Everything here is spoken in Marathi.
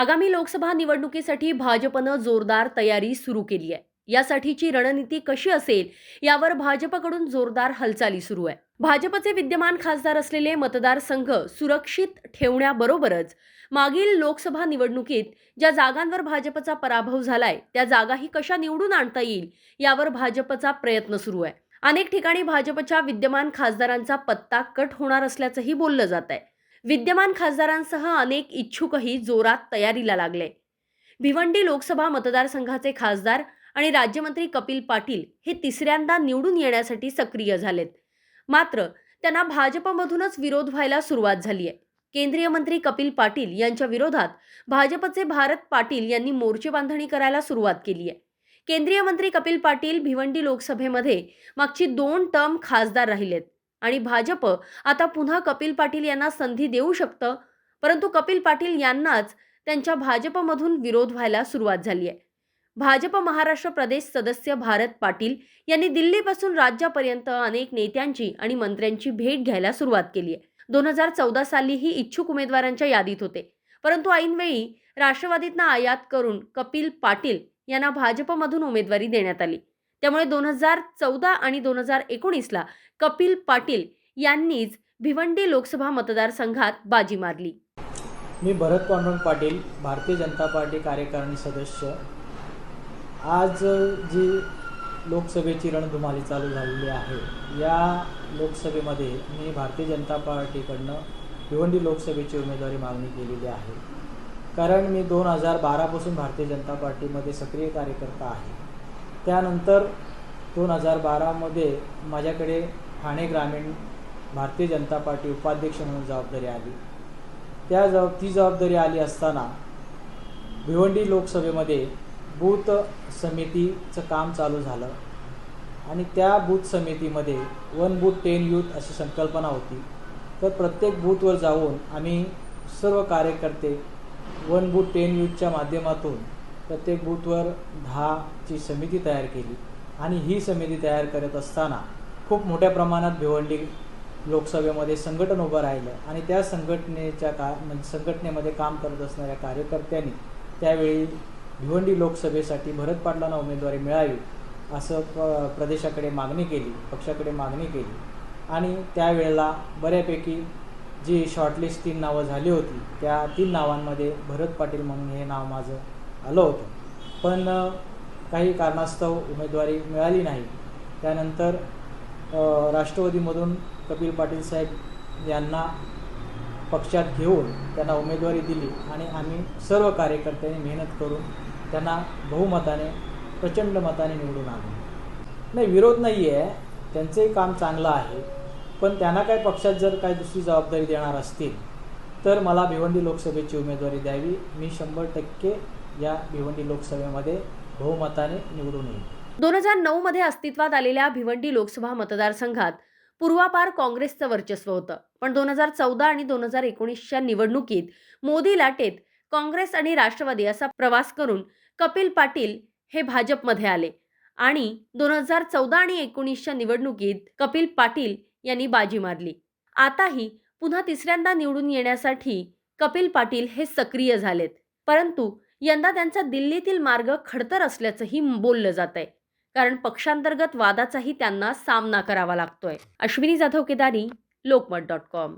आगामी लोकसभा निवडणुकीसाठी भाजपनं जोरदार तयारी सुरू केली आहे. यासाठीची रणनीती कशी असेल यावर भाजपकडून जोरदार हालचाली सुरू आहे. भाजपचे विद्यमान खासदार असलेले मतदारसंघ सुरक्षित ठेवण्याबरोबरच मागील लोकसभा निवडणुकीत ज्या जागांवर भाजपचा पराभव झालाय त्या जागाही कशा निवडून आणता येईल यावर भाजपचा प्रयत्न सुरू आहे. अनेक ठिकाणी भाजपच्या विद्यमान खासदारांचा पत्ता कट होणार असल्याचंही बोललं जात आहे विद्यमान खासदारांसह अनेक इच्छुकही जोरात तयारीला लागले. भिवंडी लोकसभा मतदारसंघाचे खासदार आणि राज्यमंत्री कपिल पाटील हे तिसऱ्यांदा निवडून येण्यासाठी सक्रिय झालेत. मात्र त्यांना भाजपमधूनच विरोध व्हायला सुरुवात झाली आहे. केंद्रीय मंत्री कपिल पाटील यांच्या विरोधात भाजपचे भारत पाटील यांनी मोर्चे बांधणी करायला सुरुवात केली आहे. केंद्रीय मंत्री कपिल पाटील भिवंडी लोकसभेमध्ये मागची दोन टर्म खासदार राहिलेत. आणि भाजप आता पुन्हा कपिल पाटील यांना संधी देऊ शकतं? परंतु कपिल पाटील यांनाच त्यांच्या भाजपमधून विरोध व्हायला सुरुवात झाली आहे. भाजप महाराष्ट्र प्रदेश सदस्य भारत पाटील यांनी दिल्लीपासून राज्यापर्यंत अनेक नेत्यांची आणि मंत्र्यांची भेट घ्यायला सुरुवात केली आहे. दोन हजार चौदा सालीही इच्छुक उमेदवारांच्या यादीत होते. परंतु ऐनवेळी राष्ट्रवादीतनं आयात करून कपिल पाटील यांना भाजपमधून उमेदवारी देण्यात आली. त्यामुळे दोन हजार चौदा आणि दोन हजार एकोणीसला कपिल पाटील यांनीच भिवंडी लोकसभा मतदारसंघात बाजी मारली. मी भरत पांडुरंग पाटील भारतीय जनता पार्टी कार्यकारिणी सदस्य. आज जी लोकसभेची रणधुमाली चालू झालेली आहे या लोकसभेमध्ये मी भारतीय जनता पार्टीकडनं भिवंडी लोकसभेची उमेदवारी मागणी केलेली आहे. कारण मी दोन हजार बारापासून भारतीय जनता पार्टीमध्ये सक्रिय कार्यकर्ता आहे. त्यानंतर दोन हजार बारामध्ये माझ्याकडे ठाणे ग्रामीण भारतीय जनता पार्टी उपाध्यक्ष म्हणून जबाबदारी आली. त्या जबाब ती जबाबदारी आली असताना भिवंडी लोकसभेमध्ये बूथ समितीचं काम चालू झालं आणि त्या बूथ समितीमध्ये वन बूथ टेन यूथ अशी संकल्पना होती. तर प्रत्येक बूथवर जाऊन आम्ही सर्व कार्यकर्ते वन बूथ टेन यूथच्या माध्यमातून प्रत्येक बूथवर दहाची समिती तयार केली. आणि ही समिती तयार करत असताना खूप मोठ्या प्रमाणात भिवंडी लोकसभेमध्ये संघटन उभं राहिलं. आणि त्या संघटनेच्या का म्हणजे संघटनेमध्ये काम करत असणाऱ्या कार्यकर्त्यांनी त्यावेळी भिवंडी लोकसभेसाठी भरत पाटलांना उमेदवारी मिळावी असं प प्रदेशाकडे मागणी केली पक्षाकडे मागणी केली. आणि त्यावेळेला बऱ्यापैकी जी शॉर्टलिस्ट तीन नावं झाली होती त्या तीन नावांमध्ये भरत पाटील म्हणून हे नाव माझं आलो होतो. पण काही कारणास्तव उमेदवारी मिळाली नाही. त्यानंतर राष्ट्रवादीमधून कपिल पाटील साहेब यांना पक्षात घेऊन त्यांना उमेदवारी दिली आणि आम्ही सर्व कार्यकर्त्यांनी मेहनत करून त्यांना बहुमताने प्रचंड मताने निवडून आलो नाही विरोध नाही आहे त्यांचंही काम चांगलं आहे. पण त्यांना काय पक्षात जर काय दुसरी जबाबदारी देणार असतील तर मला भिवंडी लोकसभेची उमेदवारी द्यावी. मी शंभर टक्के या भिवंडी लोकसभेमध्ये बहुमताने निवडून येईल. दोन हजार नऊ मध्ये अस्तित्वात आलेल्या भिवंडी लोकसभा मतदारसंघात पूर्वापार काँग्रेसचं वर्चस्व होतं. पण दोन हजार चौदा आणि दोन हजार एकोणीसच्या निवडणुकीत मोदी लाटेत काँग्रेस आणि राष्ट्रवादी असा प्रवास करून कपिल पाटील हे भाजपमध्ये आले. आणि दोन हजार चौदा आणि एकोणीसच्या निवडणुकीत कपिल पाटील यांनी बाजी मारली. आताही पुन्हा तिसऱ्यांदा निवडून येण्यासाठी कपिल पाटील हे सक्रिय झालेत. परंतु यंदा त्यांचा दिल्लीतील मार्ग खडतर असल्याचंही बोललं जात आहे कारण पक्षांतर्गत वादाचाही त्यांना सामना करावा लागतोय. Ashwini Jadhav Kedari Lokmat dot com.